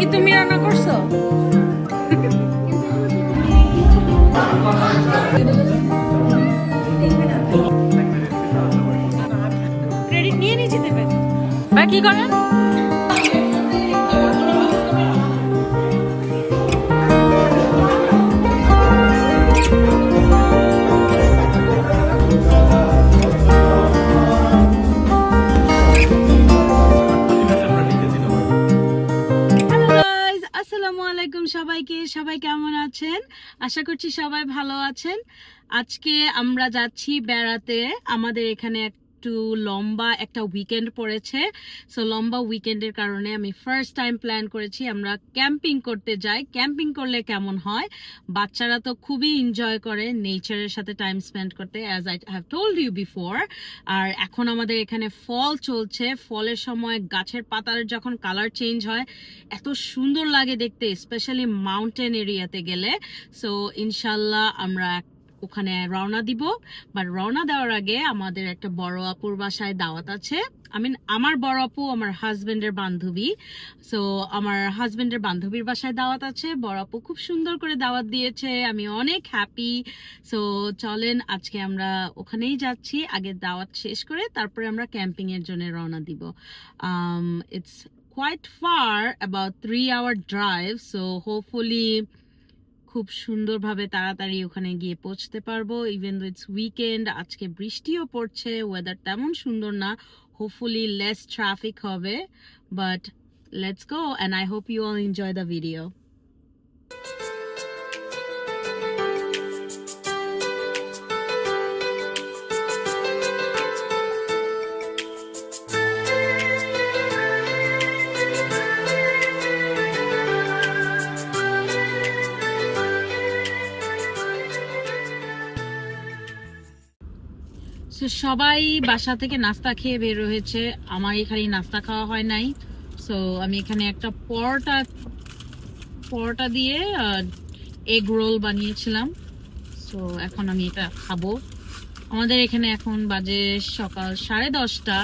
কি তুমি রান্না করছ? ক্রেডিট নিয়ে নিয়ে যেতে পারে ভাই কি করেন? আশা করছি সবাই ভালো আছেন। আজকে আমরা যাচ্ছি বেড়াতে। আমাদের এখানে একটু লম্বা একটা উইকেন্ড পড়েছে। সো লম্বা উইকেন্ডের কারণে আমি ফার্স্ট টাইম প্ল্যান করেছি আমরা ক্যাম্পিং করতে যাই। ক্যাম্পিং করলে কেমন হয়? বাচ্চারা তো খুবই এনজয় করে নেচারের সাথে টাইম স্পেন্ড করতে as I have told you before আর এখন আমাদের এখানে ফল চলছে। ফলের সময় গাছের পাতার যখন কালার চেঞ্জ হয়, এত সুন্দর লাগে দেখতে স্পেশালি মাউন্টেন এরিয়াতে গেলে। সো ইনশাল্লাহ আমরা ওখানে রওনা দিব। বা রওনা দেওয়ার আগে আমাদের একটা বড় আপুর বাসায় দাওয়াত আছে। আই মিন আমার বড় আপু আমার হাজবেন্ডের বান্ধবী। সো আমার হাজবেন্ডের বান্ধবীর বাসায় দাওয়াত আছে। বড় আপু খুব সুন্দর করে দাওয়াত দিয়েছে। আমি অনেক হ্যাপি সো চলেন, আজকে আমরা ওখানেই যাচ্ছি। আগে দাওয়াত শেষ করে তারপরে আমরা ক্যাম্পিং এর জন্য রওনা দিব। It's quite far about three hour drive so hopefully খুব সুন্দরভাবে তাড়াতাড়ি ওখানে গিয়ে পৌঁছতে পারব ইভেন দো ইটস উইকেন্ড আজকে বৃষ্টিও পড়ছে ওয়েদার তেমন সুন্দর না হোপফুলি লেস ট্রাফিক হবে but let's go and I hope you all enjoy the video সবাই বাসা থেকে নাস্তা খেয়ে বের হয়েছে। আমার এখানে নাস্তা খাওয়া হয় নাই। সো আমি এখানে একটা পরোটা পরোটা দিয়ে এগ রোল বানিয়েছিলাম। সো এখন আমি এটা খাব। আমাদের এখানে এখন বাজে সকাল সাড়ে দশটা।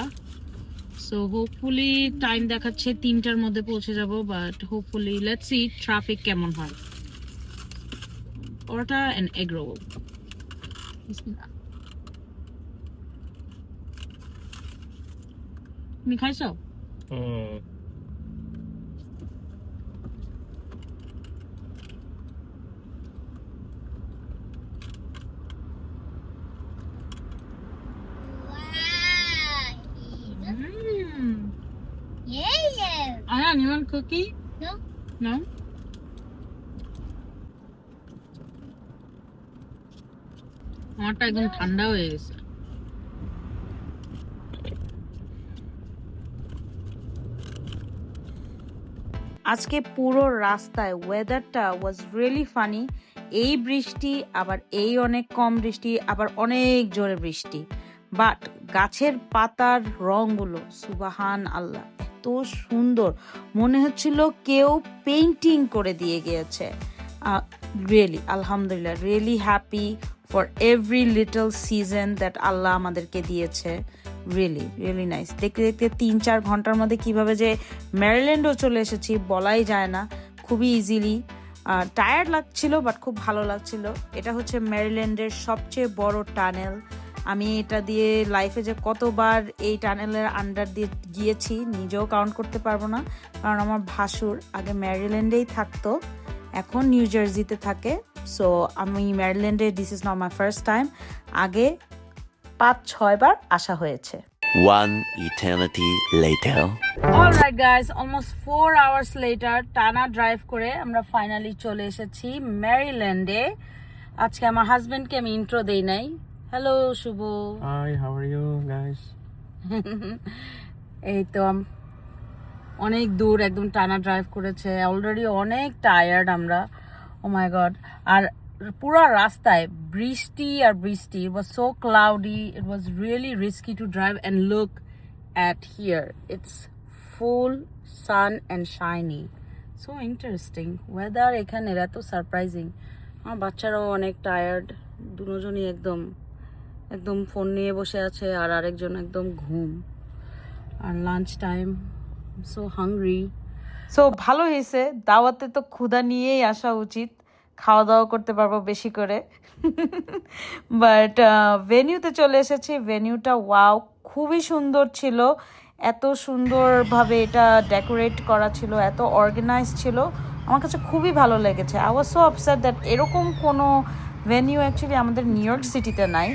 সো হোপফুলি টাইম দেখাচ্ছে, তিনটার মধ্যে পৌঁছে যাব but hopefully let's see traffic কেমন হয়। পরোটা এন্ড এগ রোল তুমি খাইছো Mm. Ayan, you want cookie? No. No? আমারটা একদম ঠান্ডা হয়ে গেছে আজকে পুরো রাস্তায় ওয়েদারটা ওয়াজ রিয়েলি ফানি এই বৃষ্টি, আবার এই অনেক কম বৃষ্টি, আবার অনেক জোরে বৃষ্টি। বাট গাছের পাতার রংগুলো, সুবাহান আল্লাহ, এত সুন্দর। মনে হচ্ছিল কেউ পেইন্টিং করে দিয়ে গিয়েছে। রিয়েলি আলহামদুলিল্লাহ really happy for every little season that আল্লাহ আমাদেরকে দিয়েছে। রিয়েলি রিয়েলি নাইস দেখতে দেখতে তিন চার ঘণ্টার মধ্যে কীভাবে যে ম্যারিল্যান্ডও চলে এসেছি, বলাই যায় না। খুবই ইজিলি টায়ার্ড লাগছিল বাট খুব ভালো লাগছিল। এটা হচ্ছে ম্যারিল্যান্ডের সবচেয়ে বড় টানেল আমি এটা দিয়ে লাইফে যে কতবার এই টানেলের আন্ডার দিয়ে গিয়েছি, নিজেও কাউন্ট করতে পারব না। কারণ আমার ভাসুর আগে ম্যারিল্যান্ডেই থাকতো, এখন নিউ জার্সিতে থাকে। সো আমি ম্যারিল্যান্ডে this is not my first time আগে পাঁচ ছয়বার আসা হয়েছে। One eternity later. Alright guys almost four hours later টানা ড্রাইভ করে আমরা ফাইনালি চলে এসেছি ম্যারিল্যান্ডে আজকে আমার হাজবেন্ডকে আমি ইন্ট্রো দেই নাই। Hello Shubho. Hi, how are you guys? এই তো অনেক দূর একদম টানা ড্রাইভ করেছে। অলরেডি অনেক টায়ার্ড আমরা। ও মাই গড আর পুরো রাস্তায় বৃষ্টি আর বৃষ্টি। It was so cloudy it was really risky to drive and look at here it's full sun and shiny so interesting weather এখানের এত সারপ্রাইজিং আমার বাচ্চারাও অনেক টায়ার্ড দুজনই একদম একদম ফোন নিয়ে বসে আছে আর আরেকজন একদম ঘুম। আর lunch time so hungry so ভালো হয়েছে, দাওয়াতে তো ক্ষুধা নিয়েই আসা উচিত। খাওয়া দাওয়া করতে পারব বেশি করে। বাট ভেনিউতে চলে এসেছি। ভেনিউটা ওয়াও খুবই সুন্দর ছিল। এত সুন্দরভাবে এটা ডেকোরেট করা ছিল, এত অর্গানাইজ ছিল। আমার কাছে খুবই ভালো লেগেছে। I was so upset that এরকম কোনো ভেনিউ অ্যাকচুয়ালি আমাদের নিউ ইয়র্ক সিটিতে নাই।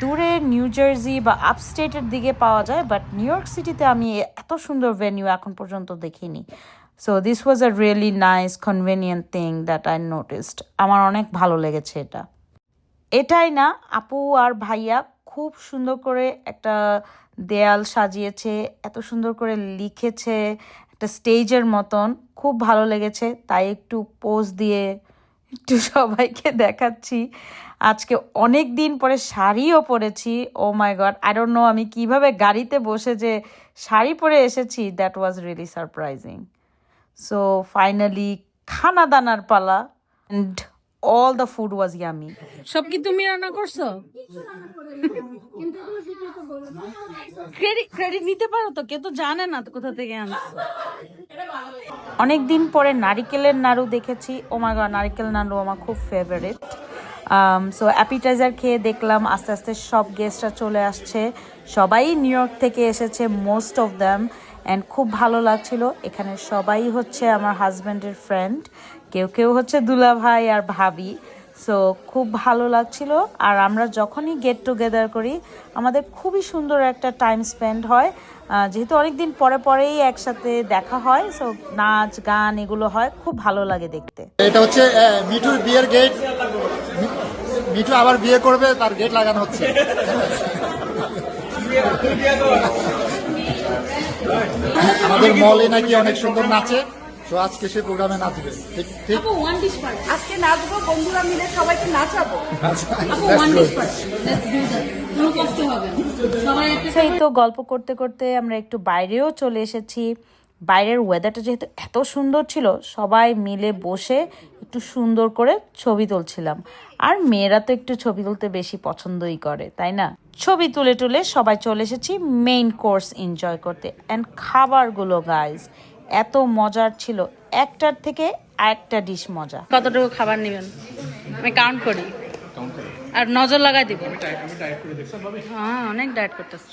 দূরে নিউ জার্সি বা আপস্টেটের দিকে পাওয়া যায় বাট নিউ ইয়র্ক সিটিতে আমি এত সুন্দর ভেনিউ এখন পর্যন্ত দেখিনি। So this was a really nice convenient thing that I noticed আমার অনেক ভালো লেগেছে এটা। এটাই না, আপু আর ভাইয়া খুব সুন্দর করে একটা দেয়াল সাজিয়েছে, এত সুন্দর করে লিখেছে, একটা স্টেজের মতন। খুব ভালো লেগেছে, তাই একটু পোজ দিয়ে একটু সবাইকে দেখাচ্ছি। আজকে অনেক দিন পরে শাড়িও পরেছি, ও my god I don't know আমি কীভাবে গাড়িতে বসে যে শাড়ি পরে এসেছি that was really surprising so finally খানা দানার পালা and all the food was yummy সব কি তুমি রান্না করছ? ক্রেডিট নিতে পারো তো? কেউ তো জানে না কোথা থেকে আনছো। অনেক দিন পরে নারিকেলের নাড়ু দেখেছি। ও মাই গড নারিকেল নাড়ু আমার খুব ফেভারিট সো অ্যাপিটাইজার খেয়ে দেখলাম আস্তে আস্তে সব গেস্টরা চলে আসছে। সবাই নিউ ইয়র্ক থেকে এসেছে মোস্ট অফ দ্যাম অ্যান্ড খুব ভালো লাগছিল। এখানে সবাই হচ্ছে আমার হাজব্যান্ডের ফ্রেন্ড কেউ কেউ হচ্ছে দুলা ভাই আর ভাবি। সো খুব ভালো লাগছিল। আর আমরা যখনই গেট টুগেদার করি আমাদের খুবই সুন্দর একটা টাইম স্পেন্ড হয়। যেহেতু অনেক দিন পরে পরেই একসাথে দেখা হয় সো নাচ গান এগুলো হয় খুব ভালো লাগে দেখতে। এটা হচ্ছে মিঠুর বিয়ের গেট মিঠু আবার বিয়ে করবে তার গেট লাগানো হচ্ছে। আমাদের মলে নাকি অনেক সুন্দর নাচে। তো আজকে সে প্রোগ্রামে নাচবে। ঠিক ঠিক? আজকে নাচবো বন্ধুরা মিলে সবাইকে নাচাবো। সেই তো গল্প করতে করতে আমরা একটু বাইরেও চলে এসেছি। বাইরের ওয়েদারটা যেহেতু এত সুন্দর ছিল সবাই মিলে বসে একটু সুন্দর করে ছবি তুলছিলাম। আর মেয়েরা তো একটু ছবি তুলতে বেশি পছন্দই করে তাই না? ছবি তুলে তুলে সবাই চলে এসেছি মেইন কোর্স এনজয় করতে। অ্যান্ড খাবারগুলো গাইজ এত মজার ছিল। একটার থেকে আরেকটা ডিশ মজা। কতটুকু খাবার নেবেন? আমি কাউন্ট করি। আর নজর লাগাই দিব হ্যাঁ অনেক ডায়েট করতেছে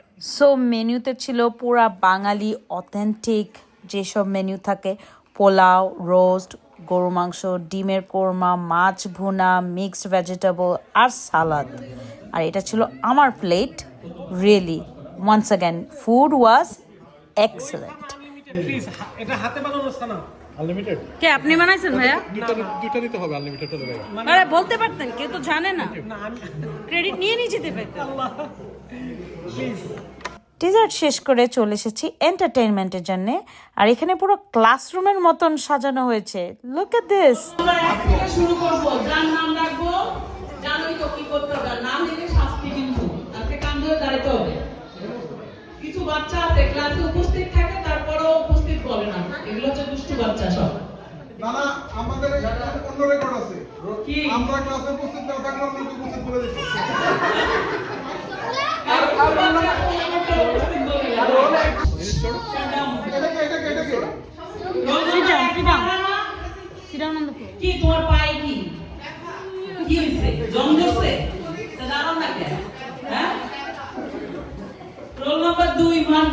সো মেনুতে ছিল পুরা বাঙালি অথেন্টিক যেসব মেনু থাকে। পোলাও রোস্ট গরু মাংস ডিমের কোরমা মাছ ভুনা মিক্সড ভেজিটেবল আর সালাদ। আর এটা ছিল আমার plate really once again food was excellent এটা হাতে বানানো ছানা আনলিমিটেড কে আপনি বানাইছেন ভাইয়া? দুটো দিতে হবে আনলিমিটেড হলে আরে বলতে পারতেন কেউ তো জানে না। ক্রেডিট নিয়ে নিয়ে যেতে পারতেন। ডিজার্ট শেষ করে চলে এসেছি এন্টারটেইনমেন্টের জন্য। আর এখানে পুরো ক্লাসরুমের মতন সাজানো হয়েছে। লুক এট দিস শুরু করব। যার নাম রাখব? জানোই তো কি করতে হবে। নাম লিখে শাস্তি কিন্তু। আজকে কান ধরে দাঁড়াতে হবে। কিছু বাচ্চা আছে ক্লাসে উপস্থিত থাকে তারপরেও উপস্থিত বলে না। এগুলো হচ্ছে দুষ্টু বাচ্চা সব। আমাদের অন্য রেকর্ড আছে। আমরা ক্লাসে উপস্থিত না থাকলে উপস্থিত করে দিচ্ছি। কি তোমার পায়ে কি? কি হয়েছে? হ্যাঁ? রোল নাম্বার দুই মার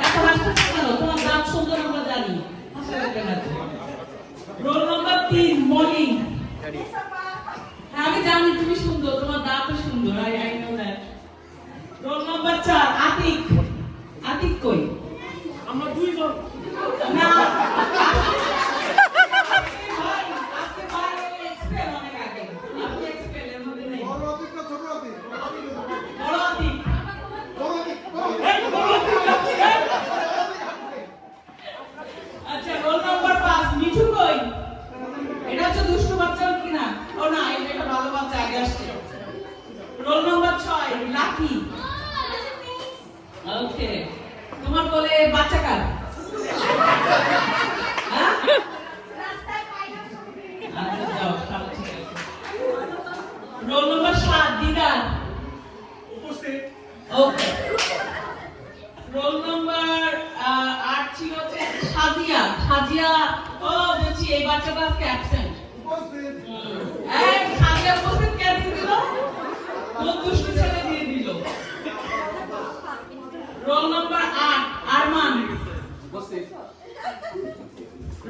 এত হাসতেছে কেন তোমার দাঁত সুন্দর আমরা জানি হাসতে কেন এত? রোল নাম্বার তিন মর্নিং আমি জানি তুমি সুন্দর তোমার দাঁতও সুন্দর আই রাখি ওকে তোমার বলে বাচ্চা কার? রোল নম্বর সাত দিদার। উপস্থিত। রোল নম্বর আট ছিল সাজিয়া। সাজিয়া ও বলছি এই বাচ্চাটা আজকে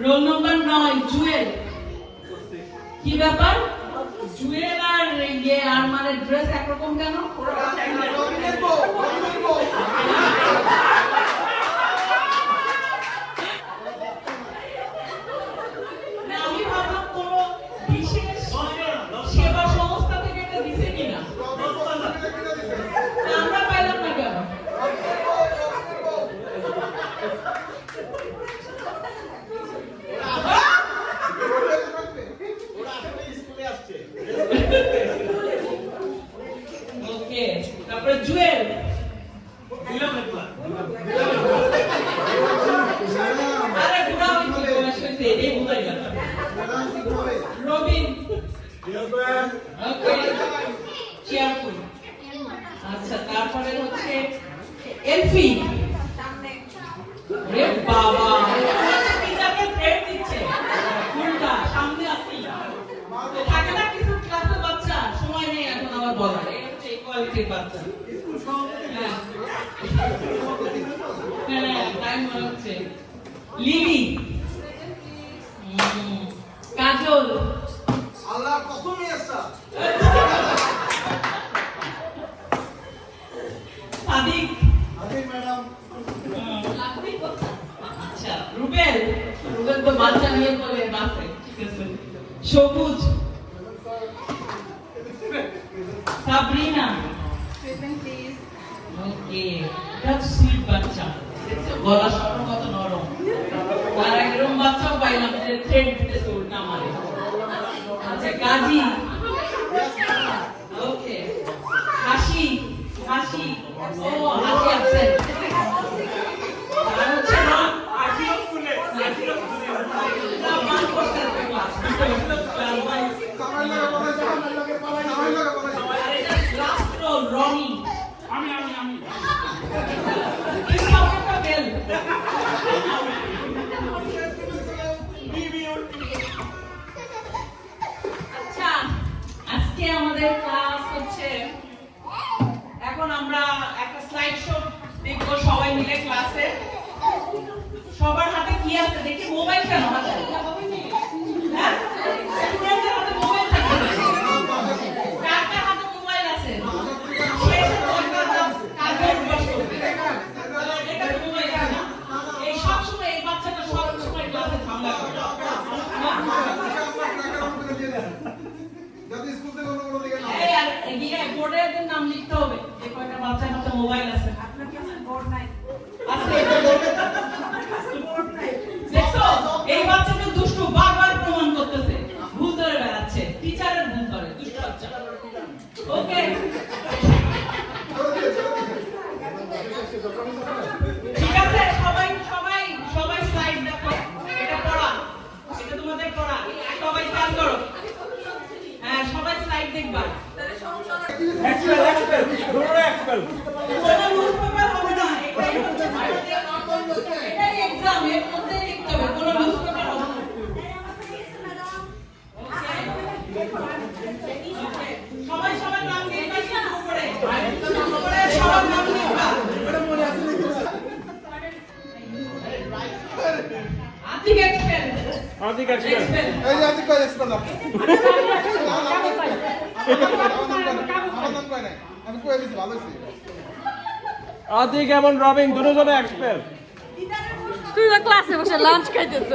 রোল নম্বর নয় জুয়েল কি ব্যাপার? জুয়েল আর ইয়ে আর মানে ড্রেস একরকম কেন? তাই মনে হচ্ছে। লিলি। কাজল। আল্লাহ কখন সাদিক। আচ্ছা, রুবেল। রুবেল তো বাচ্চা নিয়ে বলে বাসে। সবুজ। সাবরিনা। ওকে দ্যাটস সুইট বাচ্চা। গলা সরম কত নরম। আর একরকম বাচ্চাও পাইলাম যে থ্রেড দিতেছে উল্টা মারে। আচ্ছা গাজী ওকে। হাসি হাসি। ও হাসি আছে। আর হচ্ছে না সবাই মিলে ক্লাসে সবার হাতে কি আছে? দেখি মোবাইল কেন বোর্ডের নাম লিখতে হবে। যে কয়টা বাচ্চার হাতে মোবাইল আছে? ਫੋਰ ਨਾਈਨ ਅਸਲੀ আদিক এবং রবিন দুজনে এক্সপার্ট তুই তো ক্লাসে বসে লাঞ্চ খাইতেছ।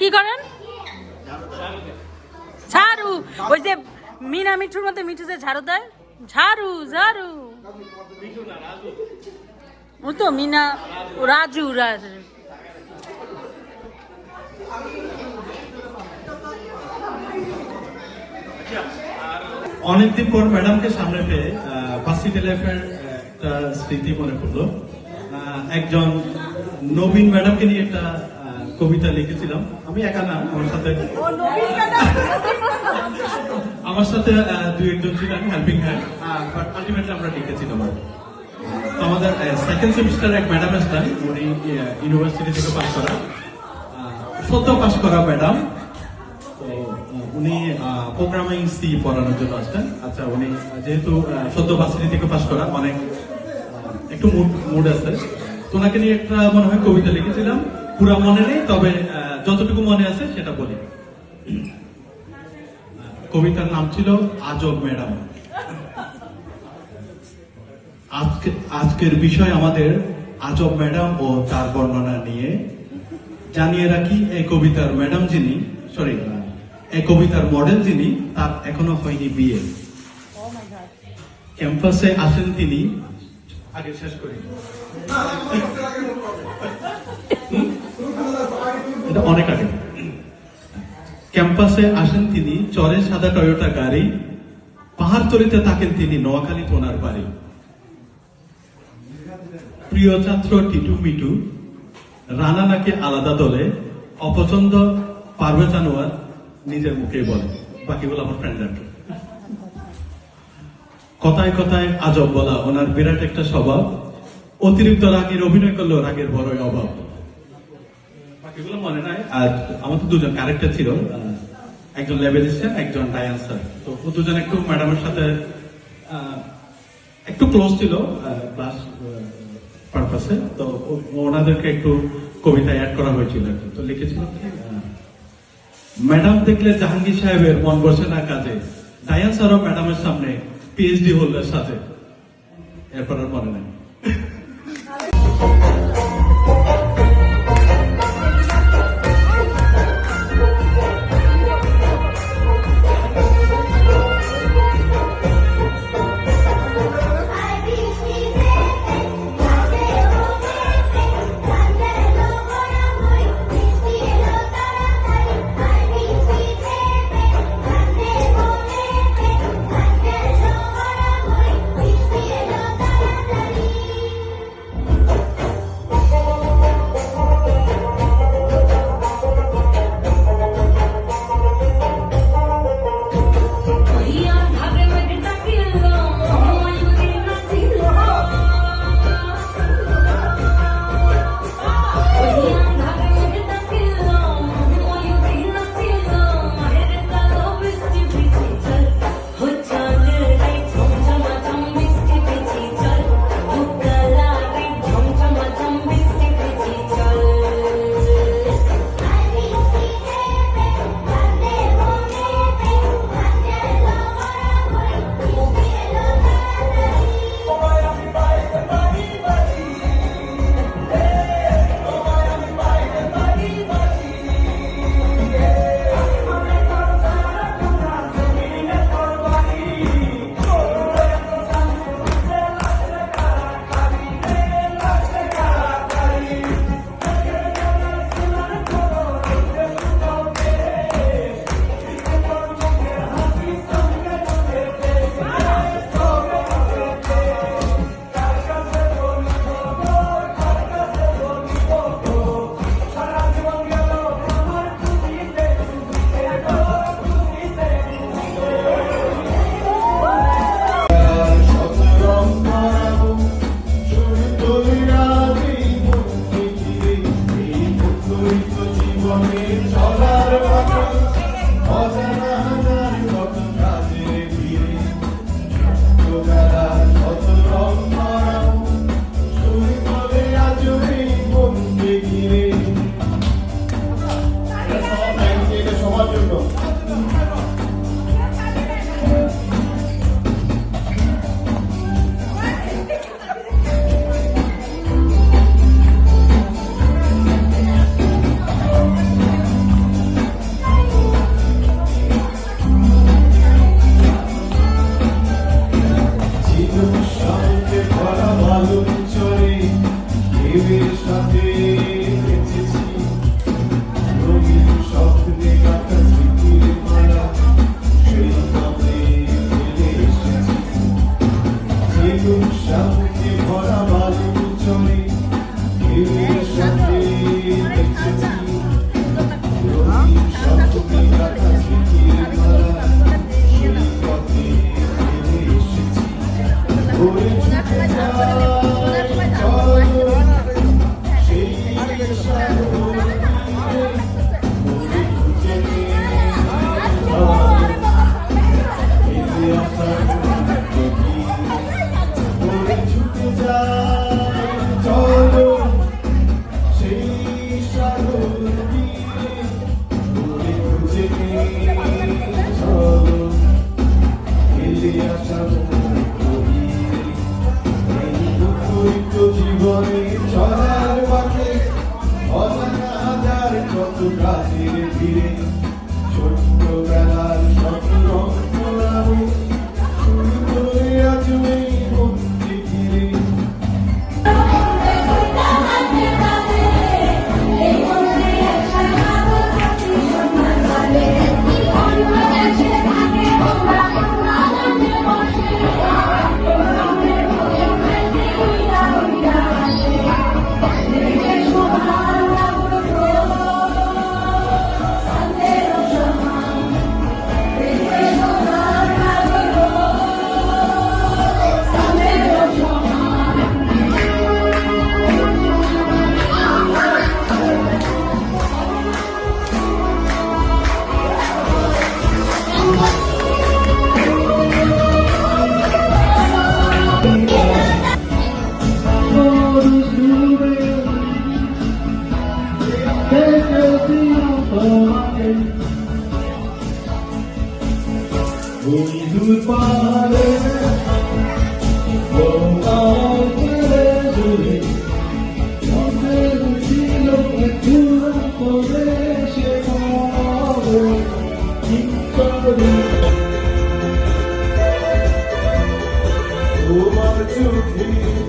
কি করেন? ঝাড়ু। ওই যে মিনা মিঠুর মধ্যে মিঠু যে ঝাড়ু দেয়। ঝাড়ু ঝাড়ু। ও তো মিনা, রাজু রাজু। অনেকদিন পর ম্যাডামকে সামনে পেয়ে লাইফের একটা স্মৃতি মনে পড়ল। একজন নবীন ম্যাডামকে নিয়ে একটা কবিতা লিখেছিলাম। আমি একা না আমার সাথে আমার সাথে দুই একজন ছিলেন হেল্পিং হ্যান্ড বাট আলটিমেটলি আমরা লিখেছিলাম আর। আমাদের সেকেন্ড সেমিস্টার এক ম্যাডাম আসলেন উনি ইউনিভার্সিটি থেকে পাস করা। সদ্য পাস করা ম্যাডাম উনি প্রোগ্রামিং সি পড়ানোর জন্য আসছেন আচ্ছা উনি যেহেতু সদ্য ভার্সিটি থেকে পাস করা অনেক একটু মুড মুড আছে। তো ওনাকে নিয়ে একটা মনে হয় কবিতা লিখেছিলাম। পুরা মনে নেই তবে আহ, যতটুকু মনে আছে সেটা বলি কবিতার নাম ছিল আজব ম্যাডাম আজকে আজকের বিষয় আমাদের আজব ম্যাডাম ও তার বর্ণনা নিয়ে জানিয়ে রাখি এই কবিতার ম্যাডাম যিনি সরি এই কবিতার মডেল যিনি তার এখনও হয়নি বিয়ে ক্যাম্পাসে আসেন তিনি আগে শেষ করি এটা অনেক আগে। ক্যাম্পাসে আসেন তিনি চরে সাদা টয়োটা গাড়ি, পাহাড় পাহাড়তলিতে থাকেন তিনি নোয়াখালী তোনার বাড়ি। প্রিয় ছাত্র টিটু মিটু, রানা নাকি আলাদা দলে, অপছন্দ পারবে জানোয়ার নিজের মুখে বলে। বাকিগুলো আমার ফ্রেন্ড কথায় কথায় আজব বলা, ওনার বিরাট একটা স্বভাব, অতিরিক্ত রাগের অভিনয় করলেও রাগের বড়ই অভাব। বাকিগুলো মনে নাই। আর আমার তো দুজন ক্যারেক্টার ছিল একজন লেভেল একজন ডায়ান্সার তো ও দুজন একটু ম্যাডামের সাথে একটু ক্লোজ ছিল ক্লাস পারপাসে তো ওনাদেরকে একটু কবিতা অ্যাড করা হয়েছিল তো লিখেছিল ম্যাডাম দেখলে জাহাঙ্গীর সাহেবের মন বসে না কাজে। ডায়ান স্যারও ম্যাডামের সামনে পিএইচডি হোল্ডার সাথে। এরপর আর মনে নাই। কি করে তোমার চোখে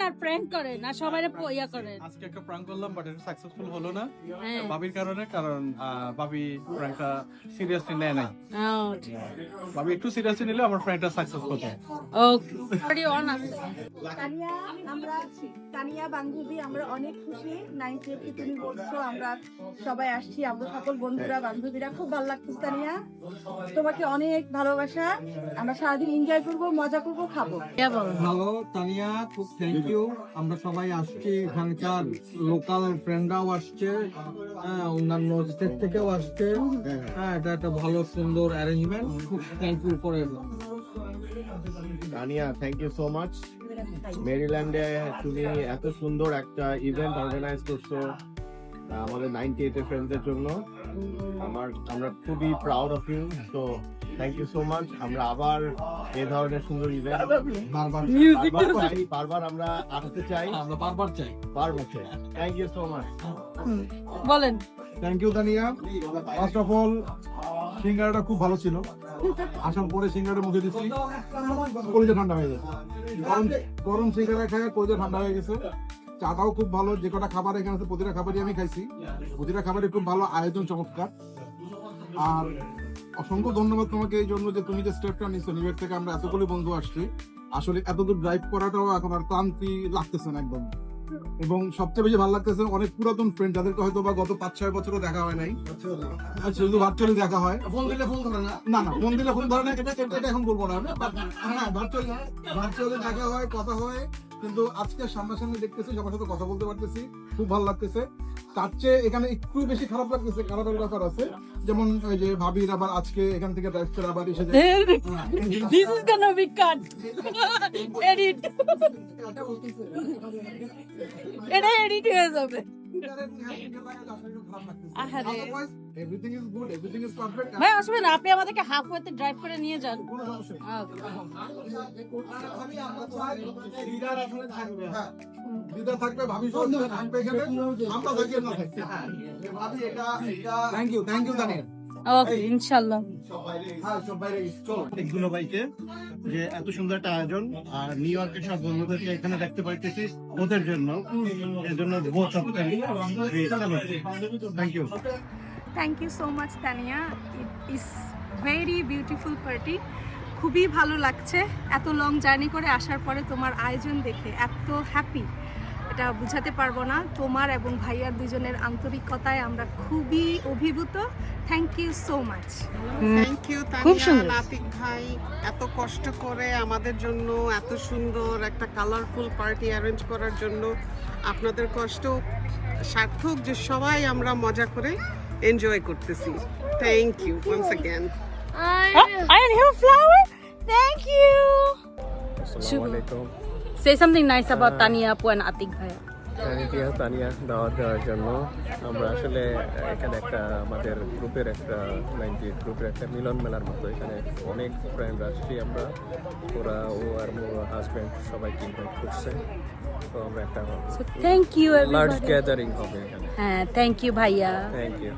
না আর প্র্যাঙ্ক করেন আর সবাই ইয়া করেন। আজকে একটা প্রাঙ্ক করলাম বাট এটা সাকসেসফুল হলো না। হ্যাঁ। বাবির কারণে কারণ প্রাঙ্কটা সিরিয়াসলি নেয় বাবি একটু সিরিয়াসলি নিলে আমার ফ্রেন্ডটা সাকসেস হতো। ওকে অন আছে। তানিয়া আমরা তানিয়া বান্ধবী আমরা অনেক খুশি। কি তুমি বলছো আমরা সবাই আসছি আমরা সকল বন্ধুরা বান্ধবীরা। খুব ভালো লাগতেছে তানিয়া। তোমাকে অনেক ভালোবাসা। আমরা সারাদিন এনজয় করব মজা করব খাব। বলো। হ্যালো তানিয়া। খুব থ্যাংক ইউ আমরা সবাই আসছি, এখানকার লোকাল ফ্রেন্ডরাও আসছে হ্যাঁ অন্যান্য স্টেট থেকেও আসছে। হ্যাঁ এটা একটা ভালো, সুন্দর arrangement thank you for Dania thank you so much মেরিল্যান্ডে তুমি এত সুন্দর একটা ইভেন্ট অর্গানাইজ করছ। আমাদের নাইনটি এইটের ফ্রেন্ডদের জন্য আমার আমরা খুবই প্রাউড অফ ইউ তো থ্যাংক ইউ সো মাচ আমরা আবার এই ধরনের সুন্দর ইভেন্ট বারবার বারবার আমরা আসতে চাই। আমরা বারবার চাই। পারব থ্যাংক ইউ সো মাচ বলেন। Thank you Tania first of all সিঙ্গারাটা খুব ভালো ছিল। আসার পরে সিঙ্গারের মুখে দিচ্ছি কলিজা ঠান্ডা হয়ে গেছে। গরম গরম সিঙ্গারা খায় কলিজা ঠান্ডা হয়ে গেছে। চাটাও খুব ভালো, যে কটা খাবার এখানে আছে, প্রতিটা খাবারই আমি খাইছি। প্রতিটা খাবারই খুব ভালো আয়োজন চমৎকার। আর অসংখ্য ধন্যবাদ তোমাকে এই জন্য যে তুমি যে স্টেপটা নিচ্ছ নিউ থেকে আমরা এতগুলি বন্ধু আসছি। আসলে এতদূর ড্রাইভ করাটাও এখন আর ক্লান্তি লাগতেছে না একদম। এবং সবচেয়ে বেশি ভালো লাগতেছে অনেক পুরাতন ফ্রেন্ড যাদেরকে হয়তো বা গত পাঁচ ছয় বছরও দেখা হয় নাই। শুধু ভার্চুয়ালি দেখা হয়। ফোন দিলে ফোন ধরে না? না না ফোন দিলে ফোন ধরে না এটা এখন বলব না। হ্যাঁ ভার্চুয়ালি ভার্চুয়ালি দেখা হয় কথা হয়। কিন্তু আজকে সামনাসামনি দেখতেছি সবার সাথে কথা বলতে পারতেছি। খুব ভালো লাগতেছে। তার চেয়ে এখানে একটু বেশি খারাপ লাগতেছে খারাপের ব্যাপার আছে। যেমন ওই যে ভাবির আবার আজকে এখান থেকে ড্রাইভ করে আবার এসে যায়। This is gonna be cut edit এটা এডিট হয়ে যাবে। আহারে। Everything is good everything is perfect ভাই আসবেন আপনি আমাদেরকে হাফ ওয়েতে ড্রাইভ করে নিয়ে যান কোনো সমস্যা নেই। হ্যাঁ, দিদা থাকবে ভাবি সহ থাকবে এখানে আমরা থাকি না থাকি ভাবি এটা এটা thank you thank you okay ইনশাআল্লাহ হ্যাঁ যে এত সুন্দর একটা আয়োজন আর নিউ ইয়র্কের সব বন্ধুদেরকে এখানে দেখতে পাইতেছি ওদের জন্য এর জন্য thank you thank you so much Tania it is very beautiful party খুবই ভালো লাগছে এত লং জার্নি করে আসার পরে তোমার আয়োজন দেখে এত হ্যাপি এটা বুঝাতে পারব না তোমার এবং ভাইয়ার দুজনের আন্তরিকতায় আমরা খুবই অভিভূত। Thank you so much thank you খুব সুন্দর। নাতিক ভাই এত কষ্ট করে আমাদের জন্য এত সুন্দর একটা কালারফুল পার্টি অ্যারেঞ্জ করার জন্য আপনাদের কষ্ট সার্থক যে সবাই আমরা মজা করে এনজয় করতেছি। Thank you once again I have flower. Thank you. Say something nice about Tania Apu and Atik Bhaiya. Thank you Tania দাওয়াত দেওয়ার জন্য। আমরা আসলে এখানে একটা আমাদের গ্রুপের একটা নাইনটি গ্রুপের একটা মিলন মেলার মতো। এখানে অনেক ফ্রেন্ড আসছি আমরা। ওরা ও আর মোর হাজব্যান্ড সবাইকে ইনভাইট করছে। তো আমরা একটা So thank you large. Gathering হবে এখানে। হ্যাঁ থ্যাংক ইউ ভাইয়া। Thank you